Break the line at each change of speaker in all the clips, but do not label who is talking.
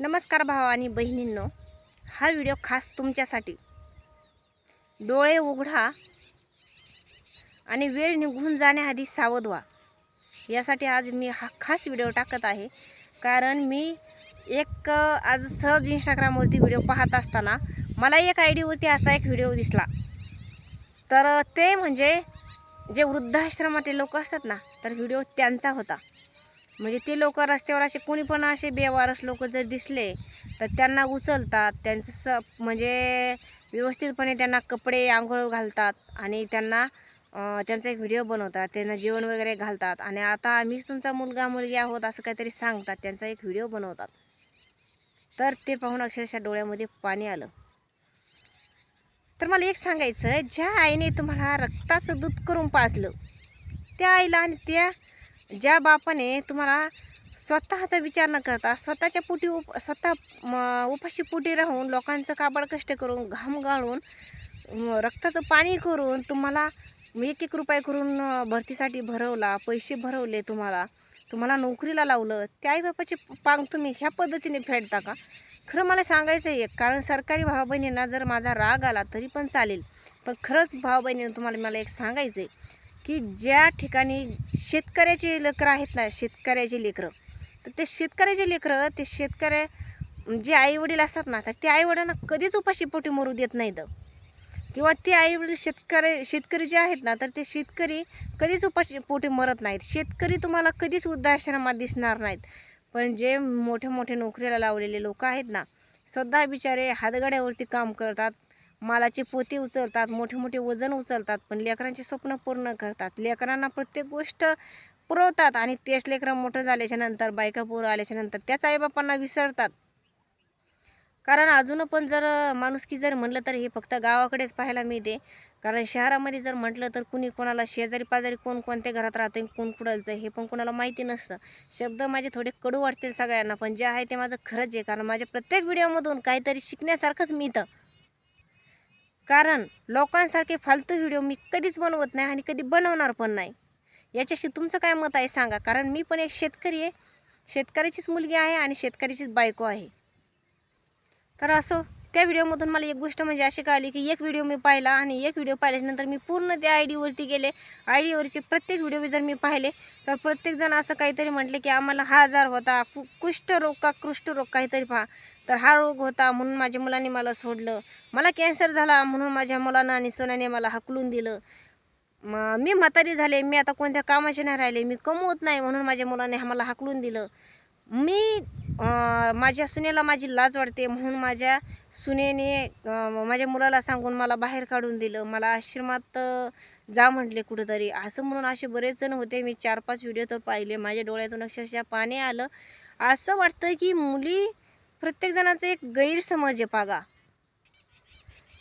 नमस्कार भाव आणि बहिणींनो. हा व्हिडिओ खास तुमच्यासाठी. डोळे उघडा आणि वेळ निघून जाण्याआधी सावध व्हा. यासाठी आज मी हा खास व्हिडिओ टाकत आहे. कारण मी एक आज सहज इंस्टाग्रामवरती व्हिडिओ पाहत असताना मला एक आय डीवरती असा एक व्हिडिओ दिसला. तर ते म्हणजे जे वृद्धाश्रमातले लोक असतात ना तर व्हिडिओ त्यांचा होता. म्हणजे ते लोक रस्त्यावर असे कोणी पण असे बेवारस लोक जर दिसले तर त्यांना उचलतात त्यांचं स म्हणजे व्यवस्थितपणे त्यांना कपडे आंघोळ घालतात आणि त्यांना त्यांचा एक व्हिडिओ बनवतात त्यांना जेवण वगैरे घालतात आणि आता आम्हीच तुमचा मुलगा मुलगी आहोत असं काहीतरी सांगतात त्यांचा एक व्हिडिओ बनवतात. तर ते पाहून अक्षरशः डोळ्यामध्ये पाणी आलं. तर मला एक सांगायचं ज्या आईने तुम्हाला रक्ताचं दूध करून पाजलं त्या आईला आणि त्या ज्या बापाने तुम्हाला स्वतःचा विचार न करता स्वतःच्या पोटी उप स्वतः उपाशी पोटी राहून लोकांचं काबाड कष्ट करून घाम गाळून रक्ताचं पाणी करून तुम्हाला एक एक रुपये करून भरतीसाठी भरवला पैसे भरवले तुम्हाला तुम्हाला नोकरीला लावलं त्या आईबापाचे पांग तुम्ही ह्या पद्धतीने फेडता का? खरं मला सांगायचं आहे कारण सरकारी भावा बहिणींना जर माझा राग आला तरी पण चालेल. पण खरंच भावा तुम्हाला मला एक सांगायचं आहे की ज्या ठिकाणी शेतकऱ्याची लेकरं आहेत ना शेतकऱ्याची लेकरं तर ते शेतकऱ्याचे लेकरं ते शेतकऱ्या जे आईवडील असतात ना तर ते आईवडिलांना कधीच उपाशी पोटी मरू देत नाहीत. किंवा ते आईवडील शेतकरी शेतकरी जे आहेत ना तर ते शेतकरी कधीच उपाशी पोटी मरत नाहीत. शेतकरी तुम्हाला कधीच वृद्धाश्रमात दिसणार नाहीत. पण जे मोठे मोठे नोकरीला लावलेले लोक आहेत ना सध्या बिचारे हातगाड्यावरती काम करतात मालाचे पोते उचलतात मोठे मोठे वजन उचलतात पण लेकरांचे स्वप्न पूर्ण करतात. लेकरांना प्रत्येक गोष्ट पुरवतात आणि तेच लेकरं मोठं झाल्याच्यानंतर बायका पोरं आल्याच्यानंतर त्याच आईबापांना विसरतात. कारण अजून पण जर माणुसकी जर म्हणलं तर हे फक्त गावाकडेच पाहायला मिळते. कारण शहरामध्ये जर म्हटलं तर कुणी कोणाला शेजारी पाजारी कोण कोणत्या घरात राहते कोण कुडालचं हे पण कोणाला माहिती नसतं. शब्द माझे थोडे कडू वाटतील सगळ्यांना पण जे आहे ते माझं खरंच आहे. कारण माझ्या प्रत्येक व्हिडिओमधून काहीतरी शिकण्यासारखंच मिळतं. कारण लोकांसारखे फालतू व्हिडिओ मी कधीच बनवत नाही आणि कधी बनवणार पण नाही. याच्याशी तुमचं काय मत आहे सांगा. कारण मी पण एक शेतकरी आहे. शेतकऱ्याचीच मुलगी आहे आणि शेतकऱ्याचीच बायको आहे. तर असं त्या व्हिडिओमधून मला एक गोष्ट म्हणजे अशी कळली की एक व्हिडिओ मी पाहिला आणि एक व्हिडिओ पाहिल्यानंतर मी पूर्ण त्या आय डीवरती गेले. आय डीवरचे प्रत्येक व्हिडिओ जर मी पाहिले तर प्रत्येकजण असं काहीतरी म्हटले की आम्हाला हा आजार होता. कु कुष्ठरोग का कुष्ठरोग काहीतरी पहा. तर हा रोग होता म्हणून माझ्या मुलांनी मला सोडलं. मला कॅन्सर झाला म्हणून माझ्या मुलानं आणि सोन्याने मला हकलून दिलं. म मी म्हातारी झाले मी आता कोणत्या कामाचे नाही राहिले मी कमवत नाही म्हणून माझ्या मुलाने मला हाकलून दिलं. मी माझ्या सुनेला माझी लाज वाटते म्हणून माझ्या सुनेने माझ्या मुलाला सांगून मला बाहेर काढून दिलं. मला आश्रमात जा म्हटले कुठंतरी. असं म्हणून असे बरेच जण होते. मी चार पाच व्हिडिओ तर पाहिले. माझ्या डोळ्यातून अक्षरशः पाणी आलं. असं वाटतं की मुली प्रत्येक जणाचं एक गैरसमज आहे पागा.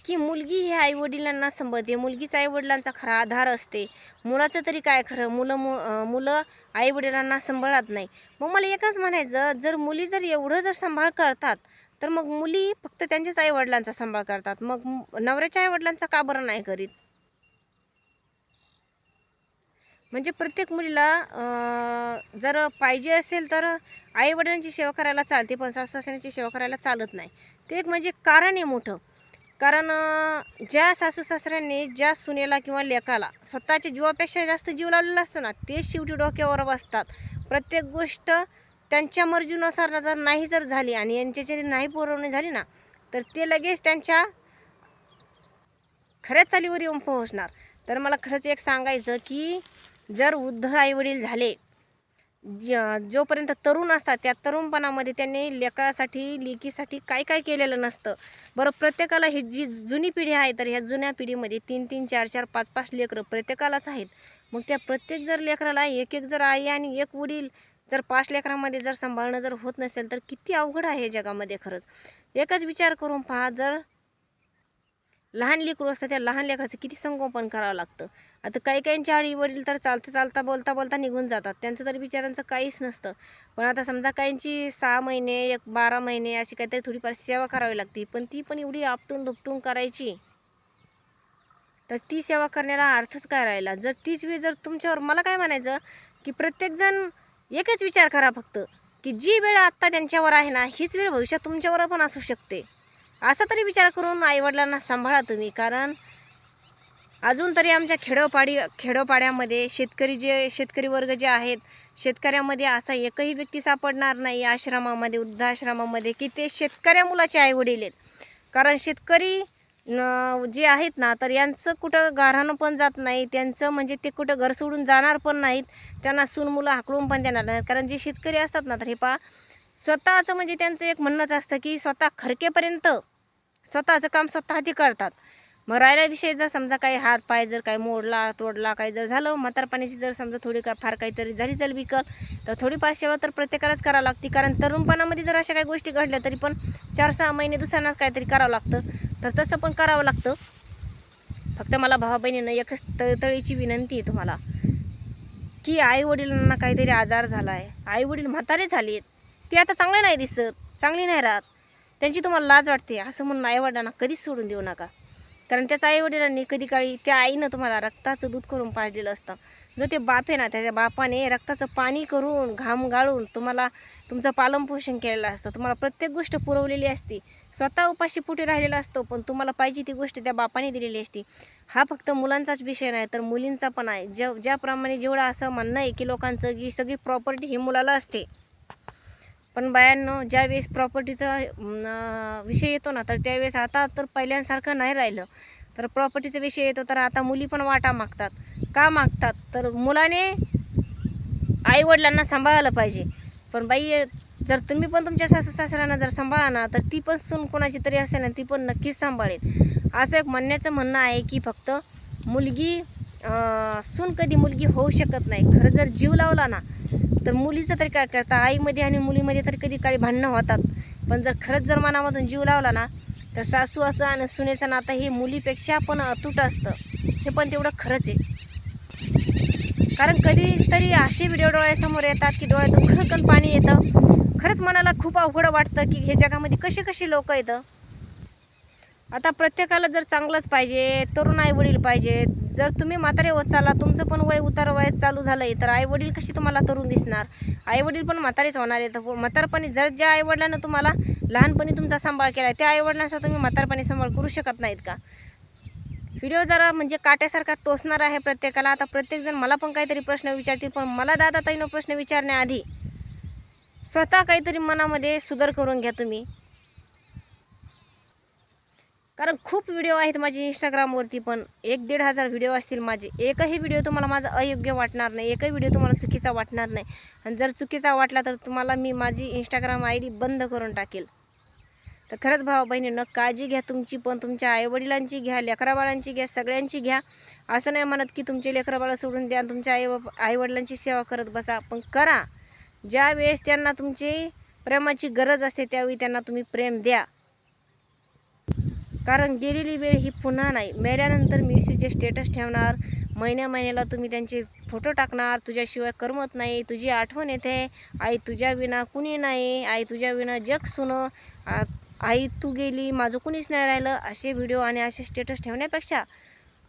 की मुलगी हे आईवडिलांना संबंधते मुलगीच आईवडिलांचा खरा आधार असते. मुलाचं तरी काय खरं? मुलं मु मुलं आईवडिलांना सांभाळत नाही. मग मला एकच म्हणायचं जर मुली जर एवढं जर सांभाळ करतात तर मग मुली फक्त त्यांच्याच आईवडिलांचा सांभाळ करतात. मग नवऱ्याच्या आईवडिलांचा का बरं नाही करीत? म्हणजे प्रत्येक मुलीला जर पाहिजे असेल तर आईवडिलांची सेवा करायला चालते पण सासू सासऱ्यांची सेवा करायला चालत नाही. ते एक म्हणजे कारण आहे मोठं. कारण ज्या सासू सासऱ्यांनी ज्या सुनेला किंवा लेकाला स्वतःच्या जीवापेक्षा जास्त जीव लावलेला असतो ना ते शेवटी डोक्यावर बसतात. प्रत्येक गोष्ट त्यांच्या मर्जीनुसार जर नाही जर झाली आणि यांच्याच्याने नाही पुरवणी झाली ना तर ते लगेच त्यांच्या खऱ्याच चालीवर येऊन पोहोचणार. तर मला खरंच एक सांगायचं की जर वृद्ध आईवडील झाले ज जोपर्यंत तरुण असतात त्या तरुणपणामध्ये त्यांनी लेकरासाठी लेकीसाठी काय काय केलेलं नसतं. बरं प्रत्येकाला ही जी जुनी पिढी आहे तर ह्या जुन्या पिढीमध्ये तीन तीन चार चार पाच पाच लेकरं प्रत्येकालाच आहेत. मग त्या प्रत्येक जर लेकराला एक एक जर आई आणि एक वडील जर पाच लेकरांमध्ये जर सांभाळणं जर होत नसेल तर किती अवघड आहे जगामध्ये खरंच. एकच विचार करून पहा जर लहान लेकरू असतात त्या लहान लेकराचं किती संगोपन करावं लागतं. आता काही काहींच्या आई वडील तर चालता चालता बोलता बोलता निघून जातात. त्यांचं तर बिचारांचं काहीच नसतं. पण आता समजा काहींची सहा महिने एक बारा महिने अशी काहीतरी थोडीफार सेवा करावी लागते पण ती पण एवढी आपटून दुपटून करायची. तर ती सेवा करण्याला अर्थच काय राहिला? जर तीच वेळ जर तुमच्यावर मला काय म्हणायचं? की प्रत्येकजण एकच विचार करा फक्त की जी वेळ आत्ता त्यांच्यावर आहे ना हीच वेळ भविष्यात तुमच्यावर पण असू शकते. असा तरी विचार करून आईवडिलांना सांभाळा तुम्ही कारण अजून तरी आमच्या खेडोपाडी खेडोपाड्यामध्ये शेतकरी जे शेतकरी वर्ग जे आहेत शेतकऱ्यामध्ये असा एकही व्यक्ती सापडणार नाही आश्रमामध्ये वृद्धाश्रमामध्ये की ते शेतकऱ्या मुलाचे आईवडील आहेत. कारण शेतकरी जे आहेत ना तर यांचं कुठं गारहाणं पण जात नाही त्यांचं म्हणजे ते कुठं घर सोडून जाणार पण नाहीत त्यांना सून मुलं हाकलून पण देणार नाहीत. कारण जे शेतकरी असतात ना तर हे पा स्वतःचं म्हणजे त्यांचं एक म्हणणंच असतं की स्वतः खरकेपर्यंत स्वतःचं काम स्वतः ते करतात. मग राहिल्याविषयी विषय जर समजा काही हात पाय जर काही मोडला तोडला काही जर झालं म्हातारपणाची जर समजा थोडी का फार काहीतरी झाली चल विकल तर थोडीफार सेवा तर प्रत्येकालाच करावं लागते. कारण तरुणपणामध्ये जर अशा काही गोष्टी घडल्या तरी पण चार सहा महिने दुसऱ्यांनाच काहीतरी करावं लागतं. तर तसं पण करावं लागतं. फक्त मला भावा बहिणीनं एकच तळतळीची विनंती आहे तुम्हाला की आई वडिलांना काहीतरी आजार झाला आहे आई वडील म्हातारे झाले आहेत ते आता चांगले नाही दिसत चांगली नाही राहत. त्यांची तुम्हाला लाज वाटते असं म्हणून आईवडिलांना कधीच सोडून देऊ नका. कारण त्याच्या आईवडिलांनी कधी काळी त्या आईनं तुम्हाला रक्ताचं दूध करून पाजलेलं असतं. जो ते बाप आहे ना त्याच्या बापाने रक्ताचं पाणी करून घाम गाळून तुम्हाला तुमचं पालनपोषण केलेलं असतं. तुम्हाला प्रत्येक गोष्ट पुरवलेली असते. स्वतः उपाशी पोटी राहिलेला असतो पण तुम्हाला पाहिजे ती गोष्ट त्या बापाने दिलेली असते. हा फक्त मुलांचाच विषय नाही तर मुलींचा पण आहे. ज्या ज्याप्रमाणे जेवढं असं म्हणणं आहे की लोकांचं की सगळी प्रॉपर्टी ही मुलाला असते. पण बायांनो ज्यावेळेस प्रॉपर्टीचा विषय येतो ना तर त्यावेळेस आता तर पहिल्यांसारखं नाही राहिलं. तर प्रॉपर्टीचा विषय येतो तर आता मुली पण वाटा मागतात. का मागतात? तर मुलाने आईवडिलांना सांभाळायला पाहिजे. पण बाई जर तुम्ही पण तुमच्या सासू सासऱ्यांना जर सांभाळा ना तर ती पण सून कोणाची तरी असेल ना ती पण नक्कीच सांभाळेल. असं एक म्हणण्याचं म्हणणं आहे की फक्त मुलगी सून कधी मुलगी होऊ शकत नाही. खरं जर जीव लावला ना तर मुलीचं तरी काय करता? आईमध्ये आणि मुलीमध्ये तरी कधी काही भांडणं होतात. पण जर खरंच जर मनामधून जीव लावला ना तर सासू असं आणि सुनेचं नातं हे मुलीपेक्षा पण अतूट असतं. हे पण तेवढं खरंच आहे. कारण कधीतरी असे व्हिडिओ डोळ्यासमोर येतात की डोळ्यातून खळकन पाणी येतं. खरंच मनाला खूप अवघड वाटतं की हे जगामध्ये कसे कसे लोक येतं. आता प्रत्येकाला जर चांगलंच पाहिजे तरुण आई वडील पाहिजेत जर तुम्ही म्हातारे होत चाला तुमचं पण वय उतार वय चालू झालंय तर आईवडील कशी तुम्हाला तरुण दिसणार? आईवडील पण म्हातारेच होणार आहे तर हो, म्हातारपणी जर ज्या आईवडिलांना तुम्हाला लहानपणी तुमचा सांभाळ केला त्या आईवडिलांचा तुम्ही म्हातारपणी सांभाळ करू शकत नाहीत का? व्हिडिओ जरा म्हणजे काट्यासारखा टोचणार आहे प्रत्येकाला. आता प्रत्येकजण मला पण काहीतरी प्रश्न विचारतील पण मला दादा ताईनं प्रश्न विचारण्याआधी स्वतः काहीतरी मनामध्ये सुधार करून घ्या तुम्ही. कारण खूप व्हिडिओ आहेत माझे इंस्टाग्रामवरती पण. एक दीड हजार व्हिडिओ असतील माझे. एकही व्हिडिओ तुम्हाला माझा अयोग्य वाटणार नाही. एकही व्हिडिओ तुम्हाला चुकीचा वाटणार नाही. आणि जर चुकीचा वाटला तर तुम्हाला मी माझी इंस्टाग्राम आय डी बंद करून टाकेल. तर खरंच भावा बहिणीनं काळजी घ्या तुमची पण. तुमच्या आईवडिलांची घ्या लेकराबाळांची घ्या सगळ्यांची घ्या. असं नाही म्हणत की तुमचे लेकराबाळं सोडून द्या आणि तुमच्या आई आईवडिलांची सेवा करत बसा. पण करा. ज्या वेळेस त्यांना तुमची प्रेमाची गरज असते त्यावेळी त्यांना तुम्ही प्रेम द्या. कारण गेलेली वेळ ही पुन्हा नाही. मेल्यानंतर मी इशूचे स्टेटस ठेवणार महिन्या महिन्याला तुम्ही त्यांचे फोटो टाकणार तुझ्याशिवाय करमत नाही तुझी आठवण येते. आई तुझ्या विना कुणी नाही आई तुझ्या विना जग सुनं आई तू गेली माझं कुणीच नाही राहिलं असे व्हिडिओ आणि असे स्टेटस ठेवण्यापेक्षा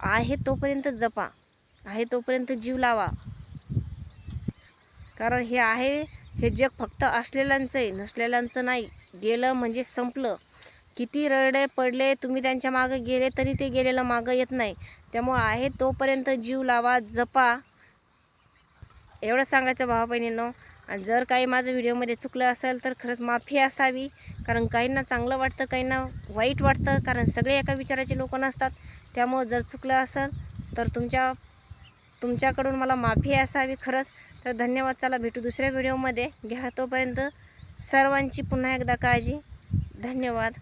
आहे तोपर्यंत जपा आहे तोपर्यंत जीव लावा. कारण हे आहे हे जग फक्त असलेल्यांचं आहे नसलेल्यांचं नाही. गेलं म्हणजे संपलं. किती रडे पडले तुम्ही त्यांच्या मागं गेले तरी ते गेलेलं मागं येत नाही. त्यामुळं आहे तोपर्यंत जीव लावा जपा. एवढं सांगायचं भावा बहिणींनो. आणि जर काही माझं व्हिडिओमध्ये चुकलं असेल तर खरंच माफी असावी. कारण काहींना चांगलं वाटतं काहींना वाईट वाटतं. कारण सगळे एका विचाराचे लोक नसतात. त्यामुळं जर चुकलं असेल तर तुमच्या तुमच्याकडून मला माफी असावी खरंच. तर धन्यवाद. चला भेटू दुसऱ्या व्हिडिओमध्ये. घ्या तोपर्यंत सर्वांची पुन्हा एकदा काळजी. धन्यवाद.